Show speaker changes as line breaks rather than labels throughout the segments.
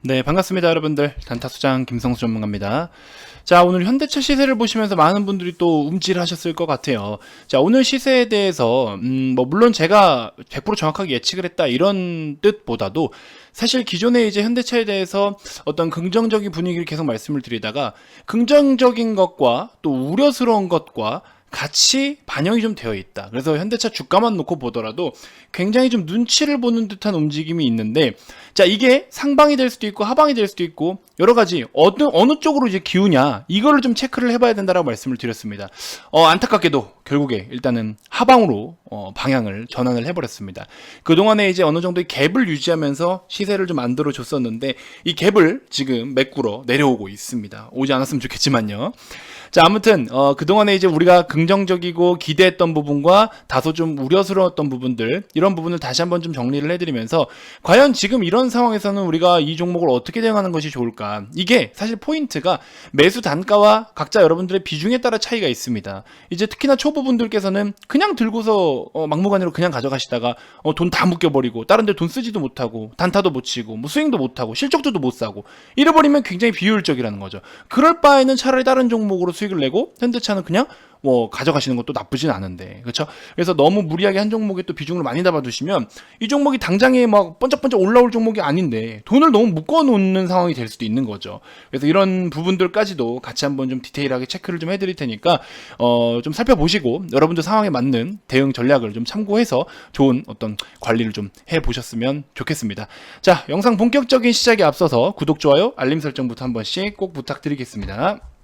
네, 반갑습니다, 여러분들. 단타수장 김성수 전문가입니다. 자, 오늘 현대차 시세를 보시면서 많은 분들이 또 움찔하셨을 것 같아요. 자, 오늘 시세에 대해서, 음, 뭐, 물론 제가 100% 정확하게 예측을 했다, 이런 뜻보다도 사실 기존에 이제 현대차에 대해서 어떤 긍정적인 분위기를 계속 말씀을 드리다가 긍정적인 것과 또 우려스러운 것과 같이 반영이 좀 되어 있다. 그래서 현대차 주가만 놓고 보더라도 굉장히 좀 눈치를 보는 듯한 움직임이 있는데, 자, 이게 상방이 될 수도 있고 하방이 될 수도 있고 여러 가지 어느, 어느 쪽으로 이제 기우냐, 이거를 좀 체크를 해 봐야 된다라고 말씀을 드렸습니다. 어, 안타깝게도 결국에 일단은 하방으로 어, 방향을 전환을 해버렸습니다. 그동안에 이제 어느 정도의 갭을 유지하면서 시세를 좀 만들어 줬었는데, 이 갭을 지금 메꾸러 내려오고 있습니다. 오지 않았으면 좋겠지만요. 자, 아무튼, 어, 그동안에 이제 우리가 긍정적이고 기대했던 부분과 다소 좀 우려스러웠던 부분들, 이런 부분을 다시 한번 좀 정리를 해드리면서, 과연 지금 이런 상황에서는 우리가 이 종목을 어떻게 대응하는 것이 좋을까? 이게 사실 포인트가 매수 단가와 각자 여러분들의 비중에 따라 차이가 있습니다. 이제 특히나 초보 분들께서는 그냥 들고서 어, 막무가내로 그냥 가져가시다가 어, 돈 다 묶여버리고, 다른 데 돈 쓰지도 못하고, 단타도 못 치고, 뭐 스윙도 못하고, 실적주도 못 사고, 이래버리면 굉장히 비효율적이라는 거죠. 그럴 바에는 차라리 다른 종목으로 수익을 내고 현대차는 그냥 뭐 가져가시는 것도 나쁘진 않은데 그렇죠? 그래서 너무 무리하게 한 종목에 또 비중을 많이 잡아두시면 이 종목이 당장에 막 번쩍번쩍 올라올 종목이 아닌데 돈을 너무 묶어놓는 상황이 될 수도 있는 거죠. 그래서 이런 부분들까지도 같이 한번 좀 디테일하게 체크를 좀 해드릴 테니까 어 좀 살펴보시고 여러분들 상황에 맞는 대응 전략을 좀 참고해서 좋은 어떤 관리를 좀 해보셨으면 좋겠습니다. 자 영상 본격적인 시작에 앞서서 구독 좋아요 알림 설정부터 한 번씩 꼭 부탁드리겠습니다.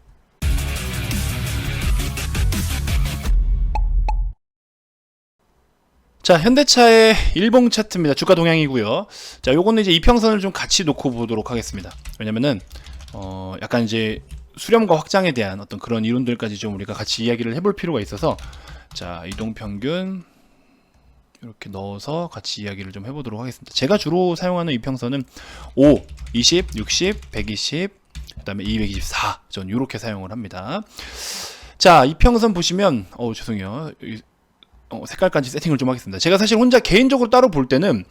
자, 현대차의 일봉 차트입니다. 주가 동향이고요. 자, 요거는 이제 이평선을 좀 같이 놓고 보도록 하겠습니다. 왜냐면은 어, 약간 이제 수렴과 확장에 대한 어떤 그런 이론들까지 좀 우리가 같이 이야기를 해볼 필요가 있어서 자, 이동 평균 이렇게 넣어서 같이 이야기를 좀 해보도록 하겠습니다. 제가 주로 사용하는 이평선은 5, 20, 60, 120, 그다음에 224. 전 이렇게 사용을 합니다. 자, 이평선 보시면 어 죄송해요. 이- 어, 색깔까지 세팅을 좀 하겠습니다. 제가 사실 혼자 개인적으로 따로 볼 때는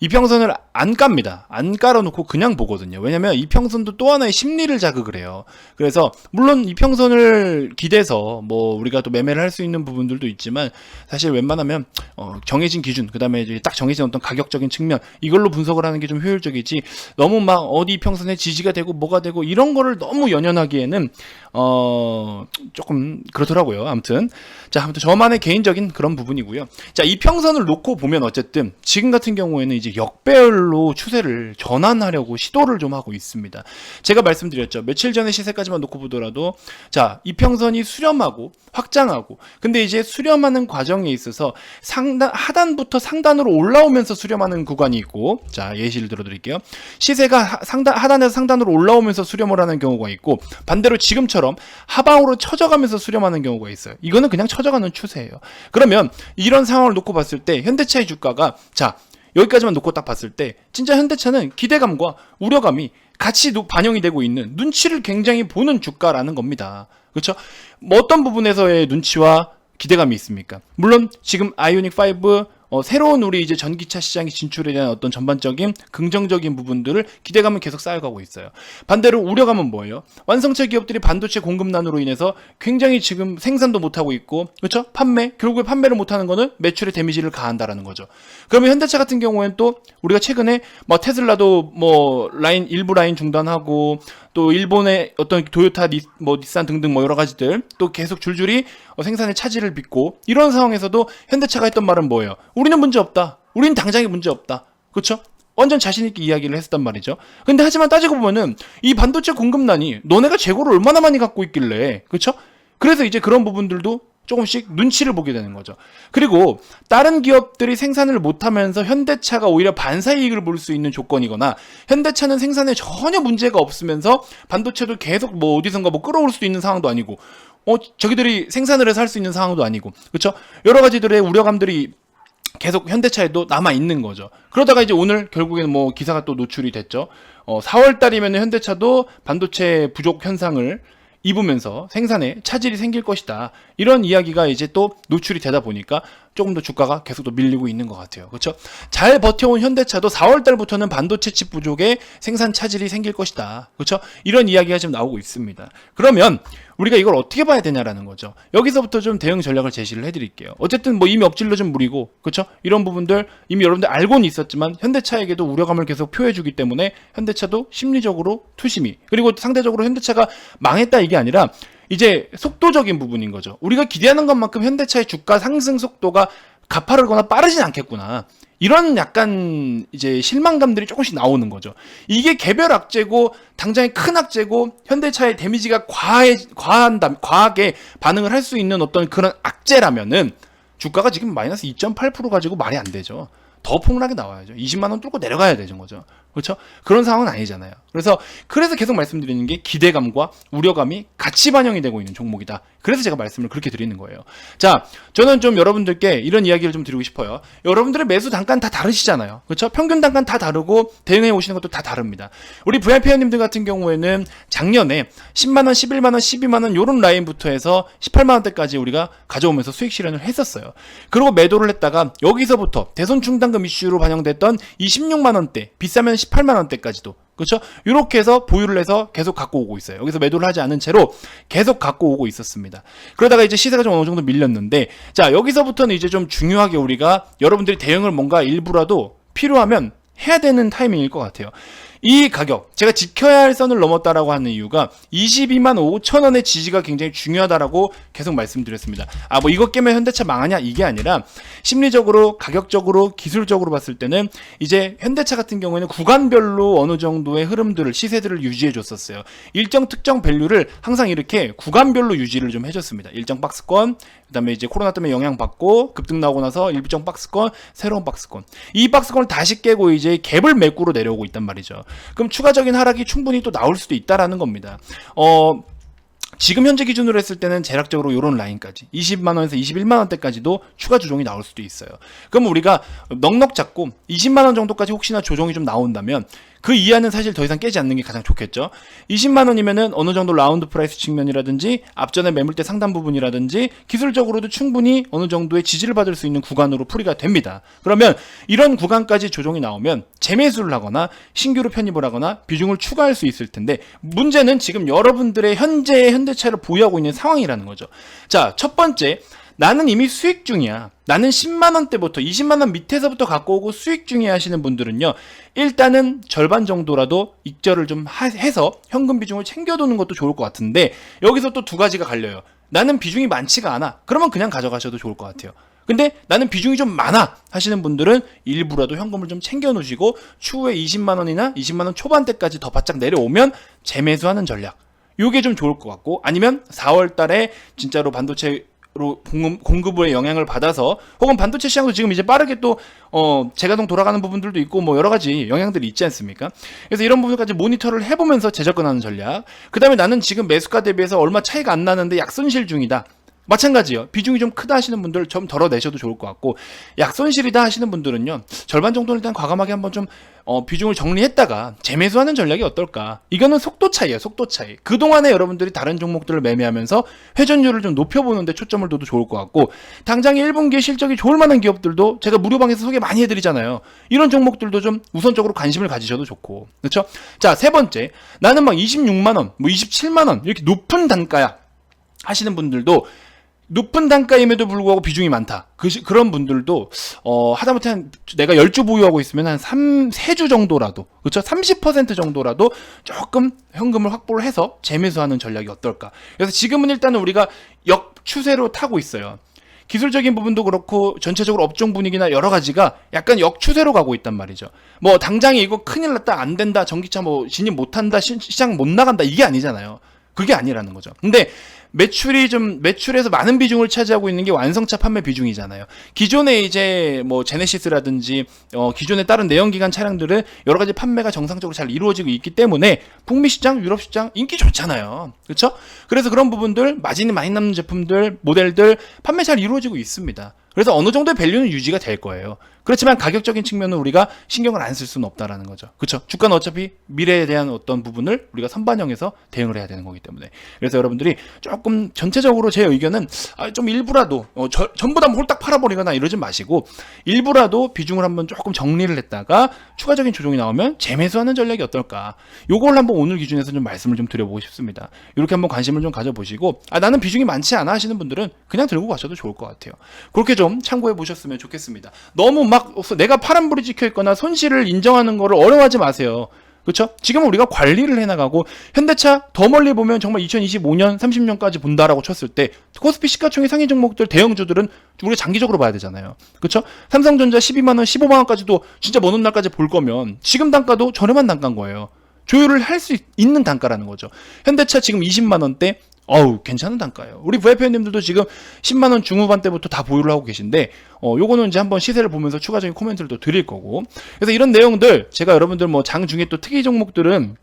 이평선을 안 깝니다. 안 깔아놓고 그냥 보거든요. 왜냐면 이평선도 또 하나의 심리를 자극을 해요. 그래서 물론 이평선을 기대서 뭐 우리가 또 매매를 할 수 있는 부분들도 있지만 사실 웬만하면 어, 정해진 기준 그다음에 이제 딱 정해진 어떤 가격적인 측면 이걸로 분석을 하는 게 좀 효율적이지 너무 막 어디 이평선에 지지가 되고 뭐가 되고 이런 거를 너무 연연하기에는 어 조금 그렇더라고요. 아무튼 자 아무튼 저만의 개인적인 그런 부분이고요. 자 이평선을 놓고 보면 어쨌든 지금 같은 경우에는 이제 역배열로 추세를 전환하려고 시도를 좀 하고 있습니다. 제가 말씀드렸죠. 며칠 전에 시세까지만 놓고 보더라도 자 이평선이 수렴하고 확장하고 근데 이제 수렴하는 과정에 있어서 상단 하단부터 상단으로 올라오면서 수렴하는 구간이 있고 자 예시를 들어 드릴게요. 시세가 하- 상단 하단에서 상단으로 올라오면서 수렴을 하는 경우가 있고 반대로 지금처럼 하방으로 쳐져가면서 수렴하는 경우가 있어요. 이거는 그냥 쳐져가는 추세예요. 그러면 이런 상황을 놓고 봤을 때 현대차의 주가가 자 여기까지만 놓고 딱 봤을 때 진짜 현대차는 기대감과 우려감이 같이 노- 반영이 되고 있는 눈치를 굉장히 보는 주가라는 겁니다. 그렇죠? 뭐 어떤 부분에서의 눈치와 기대감이 있습니까? 물론 지금 아이오닉 5 어, 새로운 우리 이제 전기차 시장의 진출에 대한 어떤 전반적인 긍정적인 부분들을 기대감은 계속 쌓여가고 있어요. 반대로 우려감은 뭐예요? 완성차 기업들이 반도체 공급난으로 인해서 굉장히 지금 생산도 못하고 있고, 그렇죠? 판매, 결국에 판매를 못하는 거는 매출에 데미지를 가한다라는 거죠. 그러면 현대차 같은 경우에는 또 우리가 최근에 뭐 테슬라도 뭐 라인 일부 라인 중단하고 또 일본의 어떤 도요타, 니, 뭐 닛산 등등 뭐 여러 가지들 또 계속 줄줄이 어, 생산에 차질을 빚고 이런 상황에서도 현대차가 했던 말은 뭐예요? 우리는 문제 없다. 우리는 당장에 문제 없다. 그렇죠? 완전 자신 있게 이야기를 했었단 말이죠. 근데 하지만 따지고 보면은 이 반도체 공급난이 너네가 재고를 얼마나 많이 갖고 있길래 그렇죠? 그래서 이제 그런 부분들도 조금씩 눈치를 보게 되는 거죠. 그리고 다른 기업들이 생산을 못하면서 현대차가 오히려 반사 이익을 볼 수 있는 조건이거나 현대차는 생산에 전혀 문제가 없으면서 반도체도 계속 뭐 어디선가 뭐 끌어올 수도 있는 상황도 아니고 어 저기들이 생산을 해서 할 수 있는 상황도 아니고 그렇죠? 여러 가지들의 우려감들이 계속 현대차에도 남아 있는 거죠. 그러다가 이제 오늘 결국에는 뭐 기사가 또 노출이 됐죠. 어, 4월 달이면 현대차도 반도체 부족 현상을 입으면서 생산에 차질이 생길 것이다. 이런 이야기가 이제 또 노출이 되다 보니까 조금 더 주가가 계속 더 밀리고 있는 것 같아요. 그렇죠? 잘 버텨온 현대차도 4월 달부터는 반도체 칩 부족에 생산 차질이 생길 것이다. 그렇죠? 이런 이야기가 지금 나오고 있습니다. 그러면 우리가 이걸 어떻게 봐야 되냐라는 거죠. 여기서부터 좀 대응 전략을 제시를 해드릴게요. 어쨌든 뭐 이미 엎질러 좀 무리고 그렇죠? 이런 부분들 이미 여러분들 알고는 있었지만 현대차에게도 우려감을 계속 표해주기 때문에 현대차도 심리적으로 투심이 그리고 상대적으로 현대차가 망했다 이게 아니라 이제 속도적인 부분인 거죠. 우리가 기대하는 것만큼 현대차의 주가 상승 속도가 가파르거나 빠르진 않겠구나. 이런 약간 이제 실망감들이 조금씩 나오는 거죠. 이게 개별 악재고 당장에 큰 악재고 현대차의 데미지가 과해 과한다 과하게 반응을 할 수 있는 어떤 그런 악재라면은 주가가 지금 마이너스 2.8% 가지고 말이 안 되죠. 더 폭락이 나와야죠. 20만 원 뚫고 내려가야 되는 거죠. 그렇죠? 그런 상황은 아니잖아요. 그래서 그래서 계속 말씀드리는 게 기대감과 우려감이 같이 반영이 되고 있는 종목이다. 그래서 제가 말씀을 그렇게 드리는 거예요. 자, 저는 좀 여러분들께 이런 이야기를 좀 드리고 싶어요. 여러분들의 매수 단가는 다 다르시잖아요. 그렇죠? 평균 단가는 다 다르고 대응해 오시는 것도 다 다릅니다. 우리 VIP 회원님들 같은 경우에는 작년에 10만 원, 11만 원, 12만 원 요런 라인부터 해서 18만 원대까지 우리가 가져오면서 수익 실현을 했었어요. 그리고 매도를 했다가 여기서부터 대손 충당금 이슈로 반영됐던 26만 원대, 비싸면 18만 원대까지도 그렇죠? 이렇게 해서 보유를 해서 계속 갖고 오고 있어요. 여기서 매도를 하지 않은 채로 계속 갖고 오고 있었습니다. 그러다가 이제 시세가 좀 어느 정도 밀렸는데 자 여기서부터는 이제 좀 중요하게 우리가 여러분들이 대응을 뭔가 일부라도 필요하면 해야 되는 타이밍일 것 같아요. 이 가격 제가 지켜야 할 선을 넘었다라고 하는 이유가 22만 5천 원의 지지가 굉장히 중요하다라고 계속 말씀드렸습니다. 아 뭐 이것 깨면 현대차 망하냐 이게 아니라 심리적으로 가격적으로 기술적으로 봤을 때는 이제 현대차 같은 경우에는 구간별로 어느 정도의 흐름들을 시세들을 유지해 줬었어요. 일정 특정 밸류를 항상 이렇게 구간별로 유지를 좀 해줬습니다. 일정 박스권 그다음에 이제 코로나 때문에 영향 받고 급등 나오고 나서 일정 박스권 새로운 박스권 이 박스권을 다시 깨고 이제 갭을 매꾸로 내려오고 있단 말이죠. 그럼 추가적인 하락이 충분히 또 나올 수도 있다라는 겁니다. 어 지금 현재 기준으로 했을 때는 대략적으로 이런 라인까지 20만 원에서 21만 원대까지도 추가 조정이 나올 수도 있어요. 그럼 우리가 넉넉 잡고 20만 원 정도까지 혹시나 조정이 좀 나온다면 그 이하는 사실 더 이상 깨지 않는 게 가장 좋겠죠. 20만 원이면은 어느 정도 라운드 프라이스 측면이라든지 앞전에 매물대 상단 부분이라든지 기술적으로도 충분히 어느 정도의 지지를 받을 수 있는 구간으로 풀이가 됩니다. 그러면 이런 구간까지 조정이 나오면 재매수를 하거나 신규로 편입을 하거나 비중을 추가할 수 있을 텐데 문제는 지금 여러분들의 현재의 현대차를 보유하고 있는 상황이라는 거죠. 자, 첫 번째 나는 이미 수익 중이야. 나는 10만 원대부터 20만 원 밑에서부터 갖고 오고 수익 중이야 하시는 분들은요. 일단은 절반 정도라도 익절을 좀 하- 해서 현금 비중을 챙겨두는 것도 좋을 것 같은데 여기서 또 두 가지가 갈려요. 나는 비중이 많지가 않아. 그러면 그냥 가져가셔도 좋을 것 같아요. 근데 나는 비중이 좀 많아 하시는 분들은 일부라도 현금을 좀 챙겨 놓으시고 추후에 20만 원이나 20만 원 초반대까지 더 바짝 내려오면 재매수하는 전략. 요게 좀 좋을 것 같고 아니면 4월 달에 진짜로 반도체 로 공급, 공급에 영향을 받아서 혹은 반도체 시장도 지금 이제 빠르게 또 어, 재가동 돌아가는 부분들도 있고 뭐 여러 가지 영향들이 있지 않습니까? 그래서 이런 부분까지 모니터를 해보면서 재접근하는 전략. 그 다음에 나는 지금 매수가 대비해서 얼마 차이가 안 나는데 약손실 중이다. 마찬가지요. 비중이 좀 크다 하시는 분들 좀 덜어내셔도 좋을 것 같고 약손실이다 하시는 분들은요. 절반 정도는 일단 과감하게 한번 좀 어, 비중을 정리했다가 재매수하는 전략이 어떨까? 이거는 속도 차이예요. 속도 차이. 그동안에 여러분들이 다른 종목들을 매매하면서 회전율을 좀 높여보는데 초점을 둬도 좋을 것 같고 당장에 1분기에 실적이 좋을 만한 기업들도 제가 무료방에서 소개 많이 해드리잖아요. 이런 종목들도 좀 우선적으로 관심을 가지셔도 좋고 그렇죠? 자, 세 번째. 나는 막 26만 원, 뭐 27만 원 이렇게 높은 단가야 하시는 분들도 높은 단가임에도 불구하고 비중이 많다. 그, 그런 분들도, 어, 하다못해 한, 내가 10주 보유하고 있으면 한 3, 3주 정도라도, 그렇죠? 30% 정도라도 조금 현금을 확보를 해서 재매수하는 전략이 어떨까. 그래서 지금은 일단은 우리가 역 추세로 타고 있어요. 기술적인 부분도 그렇고 전체적으로 업종 분위기나 여러 가지가 약간 역추세로 가고 있단 말이죠. 뭐 당장에 이거 큰일 났다 안 된다 전기차 뭐 진입 못 한다 시, 시장 못 나간다 이게 아니잖아요. 그게 아니라는 거죠. 근데 매출이 좀 매출에서 많은 비중을 차지하고 있는 게 완성차 판매 비중이잖아요. 기존에 이제 뭐 제네시스라든지 어 기존의 다른 내연기관 차량들은 여러 가지 판매가 정상적으로 잘 이루어지고 있기 때문에 북미 시장, 유럽 시장 인기 좋잖아요. 그렇죠? 그래서 그런 부분들 마진이 많이 남는 제품들, 모델들 판매 잘 이루어지고 있습니다. 그래서 어느 정도의 밸류는 유지가 될 거예요. 그렇지만 가격적인 측면은 우리가 신경을 안 쓸 수는 없다라는 거죠. 그렇죠? 주가는 어차피 미래에 대한 어떤 부분을 우리가 선반영해서 대응을 해야 되는 거기 때문에. 그래서 여러분들이 조금 전체적으로 제 의견은 아, 좀 일부라도 어, 저- 전부 다 홀딱 팔아버리거나 이러지 마시고 일부라도 비중을 한번 조금 정리를 했다가 추가적인 조정이 나오면 재매수하는 전략이 어떨까? 요걸 한번 오늘 기준에서 좀 말씀을 좀 드려보고 싶습니다. 이렇게 한번 관심을 좀 가져보시고 아 나는 비중이 많지 않아 하시는 분들은 그냥 들고 가셔도 좋을 것 같아요. 그렇게 좀 참고해 보셨으면 좋겠습니다. 너무 막 내가 파란불이 찍혀 있거나 손실을 인정하는 거를 어려워하지 마세요. 그렇죠? 지금 우리가 관리를 해나가고 현대차 더 멀리 보면 정말 2025년, 30년까지 본다라고 쳤을 때 코스피 시가총액 상위 종목들 대형주들은 우리가 장기적으로 봐야 되잖아요. 그렇죠? 삼성전자 12만 원, 15만 원까지도 진짜 먼 훗날까지 볼 거면 지금 단가도 저렴한 단가인 거예요. 조율을 할 수 있는 단가라는 거죠. 현대차 지금 20만 원대 어우 괜찮은 단가예요. 우리 VIP님들도 지금 10만 원 중후반대부터 다 보유를 하고 계신데 어 요거는 이제 한번 시세를 보면서 추가적인 코멘트를 또 드릴 거고 그래서 이런 내용들 제가 여러분들 뭐 장 중에 또 특이 종목들은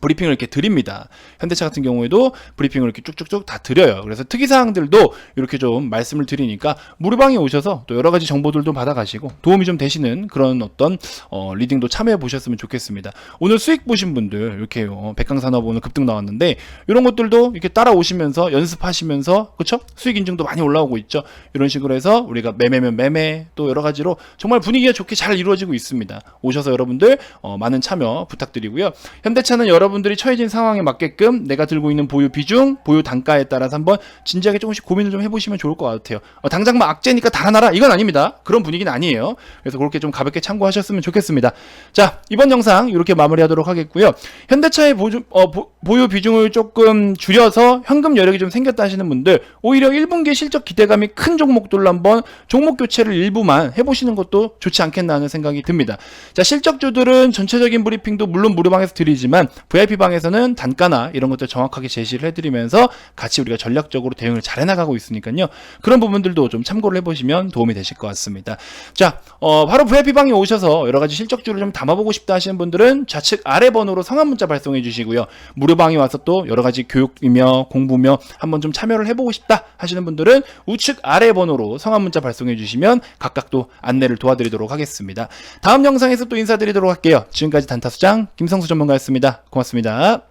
브리핑을 이렇게 드립니다. 현대차 같은 경우에도 브리핑을 이렇게 쭉쭉쭉 다 드려요. 그래서 특이 사항들도 이렇게 좀 말씀을 드리니까 무료방에 오셔서 또 여러 가지 정보들도 받아가시고 도움이 좀 되시는 그런 어떤 어, 리딩도 참여해 보셨으면 좋겠습니다. 오늘 수익 보신 분들 이렇게 어, 백강산업 오늘 급등 나왔는데 이런 것들도 이렇게 따라오시면서 연습하시면서 그렇죠? 수익 인증도 많이 올라오고 있죠. 이런 식으로 해서 우리가 매매면 매매 또 여러 가지로 정말 분위기가 좋게 잘 이루어지고 있습니다. 오셔서 여러분들 어, 많은 참여 부탁드리고요. 현대차는 여러분 들이 처해진 상황에 맞게끔 내가 들고 있는 보유 비중, 보유 단가에 따라서 한번 진지하게 조금씩 고민을 좀 해보시면 좋을 것 같아요. 어, 당장 막 악재니까 달아나라 이건 아닙니다. 그런 분위기는 아니에요. 그래서 그렇게 좀 가볍게 참고하셨으면 좋겠습니다. 자 이번 영상 이렇게 마무리하도록 하겠고요. 현대차의 보유, 어, 보, 보유 비중을 조금 줄여서 현금 여력이 좀 생겼다 하시는 분들 오히려 1분기 실적 기대감이 큰 종목들로 한번 종목 교체를 일부만 해보시는 것도 좋지 않겠나 하는 생각이 듭니다. 자 실적주들은 전체적인 브리핑도 물론 무료방에서 드리지만 VIP방에서는 단가나 이런 것들 정확하게 제시를 해드리면서 같이 우리가 전략적으로 대응을 잘 해나가고 있으니까요. 그런 부분들도 좀 참고를 해보시면 도움이 되실 것 같습니다. 자, 어, 바로 VIP방에 오셔서 여러 가지 실적주를 좀 담아보고 싶다 하시는 분들은 좌측 아래 번호로 성함 문자 발송해 주시고요. 무료 방에 와서 또 여러 가지 교육이며 공부며 한번 좀 참여를 해보고 싶다 하시는 분들은 우측 아래 번호로 성함 문자 발송해 주시면 각각 또 안내를 도와드리도록 하겠습니다. 다음 영상에서 또 인사드리도록 할게요. 지금까지 단타수장 김성수 전문가였습니다. 고맙습니다.